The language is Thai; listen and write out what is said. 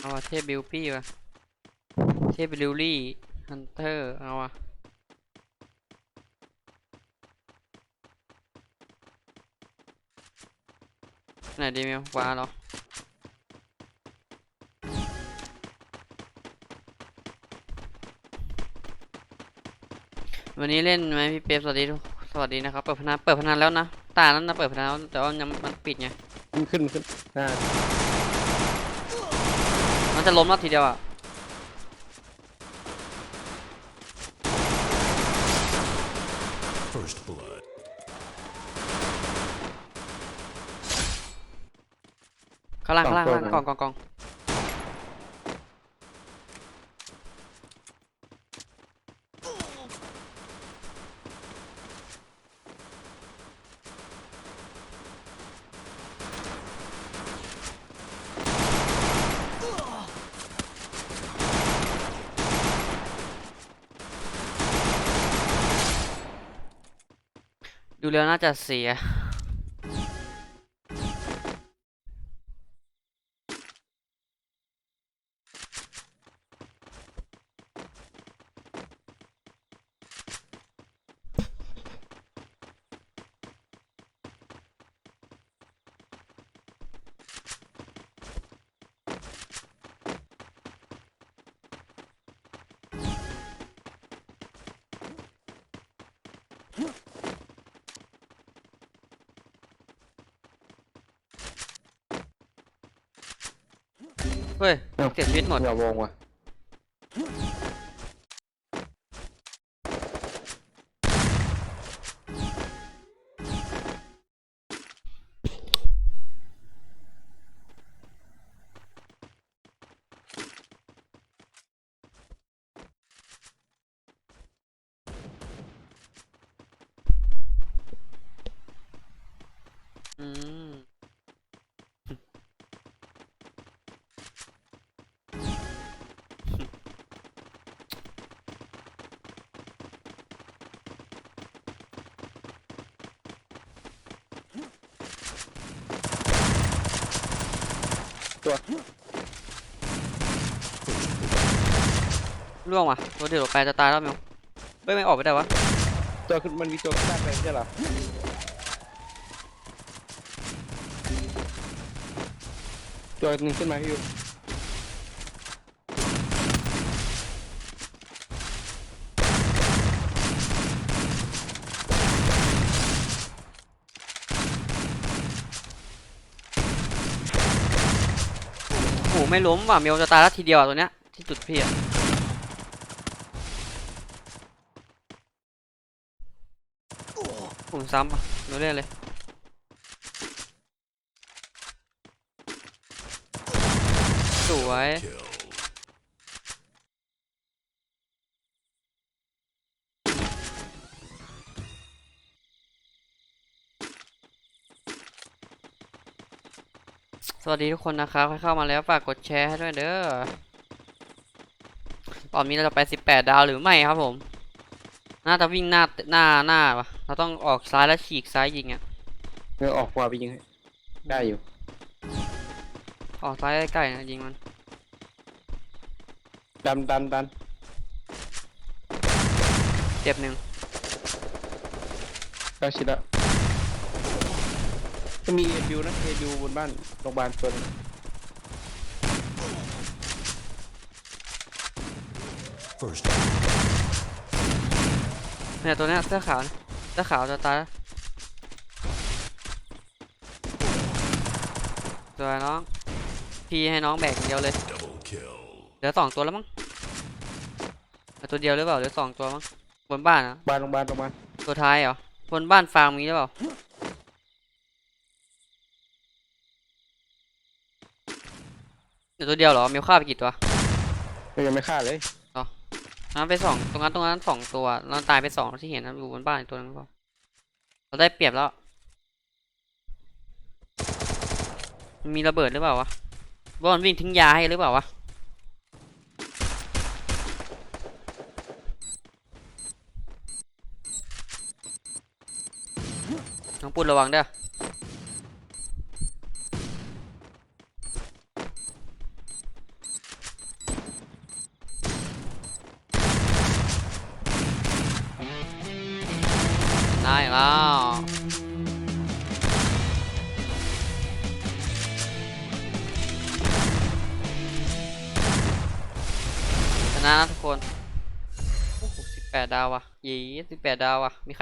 เอาว่ะเทพบิลปี้วะเทพบิลลี่ฮันเตอร์เอาวะไหนดีมิวว้าเหรอวันนี้เล่นไหมพี่เป๊ปสวัสดีทุกสวัสดีนะครับ เปิดพนันเปิดพนันแล้วนะ ตานั้นนะเปิดพนันแล้วแต่ว่ายังมันปิดไงขึ้นขึ้นขึ้นอ่ามัน จะล้มรอบทีเดียวอะ First blood. ข้างล่างข้างล่างข้างล่างกองกองกอง ดูแล้วน่าจะเสีย เฮ้ยเสียชีวิตหมดอย่าวงว่ะอืม ตัวล่วงว่ะตัวเดือดไปจะตายแล้วมิวเฮ้ยไม่ออกไปได้วะตัวขึ้นมันมีตัวขึ้นได้ไปไม่ใช่เหรอตัวหนึ่งขึ้นมาพี่ยูโอ้โหไม่ล้มว่ะมิวจะตายแล้วทีเดียวอะตัวเนี้ยที่จุดพี่อะผมซ้ำอะมิวเล่นเลยสวย วัสดีทุกคนนะครับใครเข้ามาแล้วฝากกดแชร์ให้ด้วยเด้อตอนนี้เราจะไป 18 ดาวหรือไม่ครับผม น่าจะวิ่งหน้าหน้าหน้าวะเราต้องออกซ้ายแล้วฉีกซ้ายยิงอะเออออกขวาไปยิงให้ได้อยู่ ออกซ้ายใกล้ๆนะยิงมัน ดันดันดันเจ็บหนึ่งใกล้ชิดแล้ว จะมีเอบิวนะเอบิวบนบ้านโรงพยาบาลตัวหนึง First เนี่ยตัวเนี้ยเสื้อขาวนะเสื้อขาวจะตายแล้วตัวน้อง พี่ให้น้องแบกอย่างเดียวเลย double kill. เหลือสองตัวแล้วมั้งเหลือตัวเดียวหรือเปล่าเหลือสองตัวมั้งบนบ้านอะบ้านโรงพยาบาลโรงพยาบาลตัวท้ายเหรอบนบ้านฟาร์มมีหรือเปล่า เหลือตัวเดียวเหรอมิวฆ่าไปกี่ตัวยังไม่ฆ่าเลยนั้นไปสองตรงนั้นตรงนั้นสองตัวเราตายไปสองที่เห็นนะอยู่บนบ้านอีกตัวนึงก็เราได้เปรียบแล้วมันมีระเบิดหรือเปล่าวะบอลวิ่งทิ้งยาให้หรือเปล่าวะน้องปุ้นระวังเด้อ อีกแล้วชนะนะทุกคนโอ้โหสิบแปดดาวว่ะยี่สิบแปดดาวว่ะมี